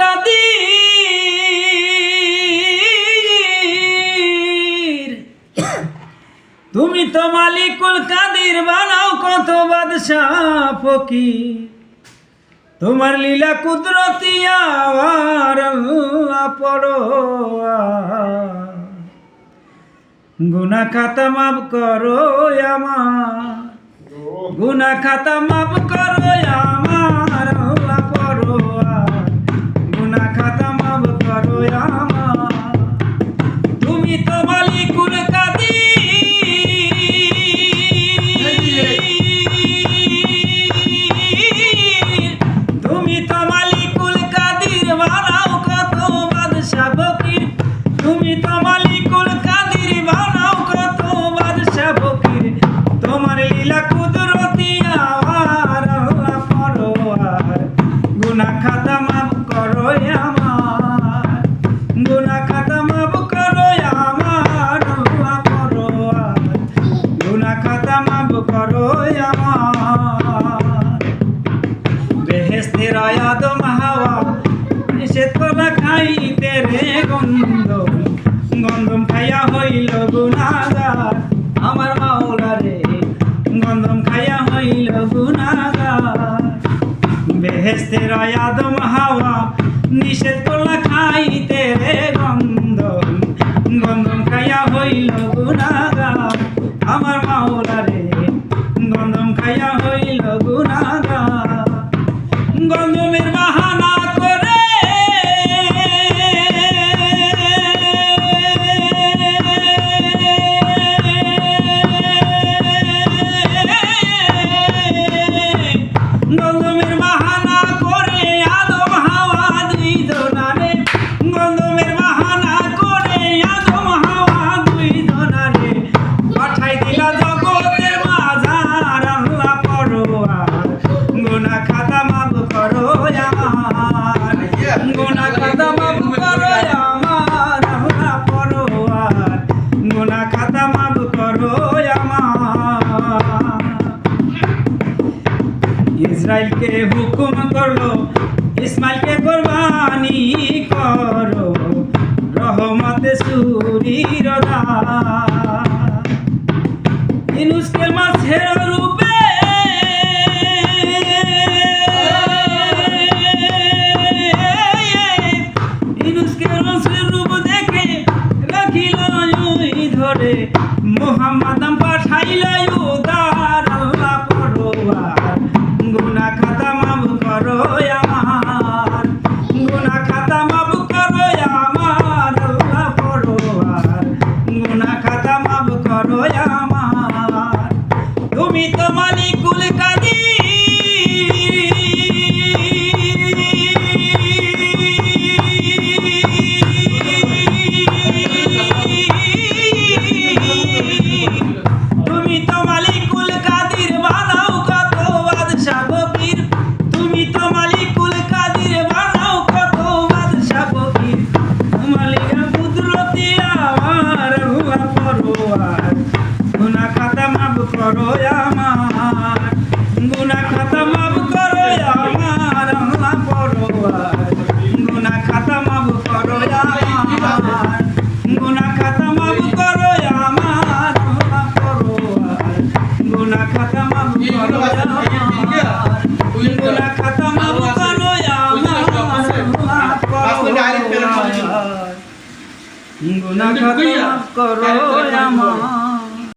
কাদির। তুমি তো মালিকুল কাদির বানাও কত বাদশাহ ফকির। তোমার লীলা কুদরতি আওয়ার আল্লাহ পড়ো গুনা খাতা মাফ করো আমার। গুনা খাতা মাফ করো আমার। করো আমার। বেহেস্তের আদম হাওয়া সে তোলা খাইতে রে গন্ধ গন্ধম খাইয়া হইল গুনাগার আমার মাওলা রে গন্ধম খাইয়া হইল গুনাগার বেহেস্তের আদম হাওয়া নিষেধ করলা খাইতে খাইয়া হইল গুনাগার গন্ধমের বাহানা করে। গন্ধমের পরোয়ার গুনা খাতা মাফ করো আমার। গুনা খাতা মাফ করো আমার আল্লাহ পরোয়ার গুনা খাতা মাফ আমার। ইসরায়েলকে হুকুম করল, ইসমাইলকে কোরবানি করো, রহমতে সুরির ইনুসকে মাছের ধরে মোহাম্মদ পাঠাইল উদার আল্লাহ পড়োয়া গুনা খাতা মাফ করো পরোয়ার গুনা খাতা মাফ করো আমার। গুনা খাতা মাফ করো আমার আল্লাহ পরোয়ার গুনা খাতা মাফ করো আমার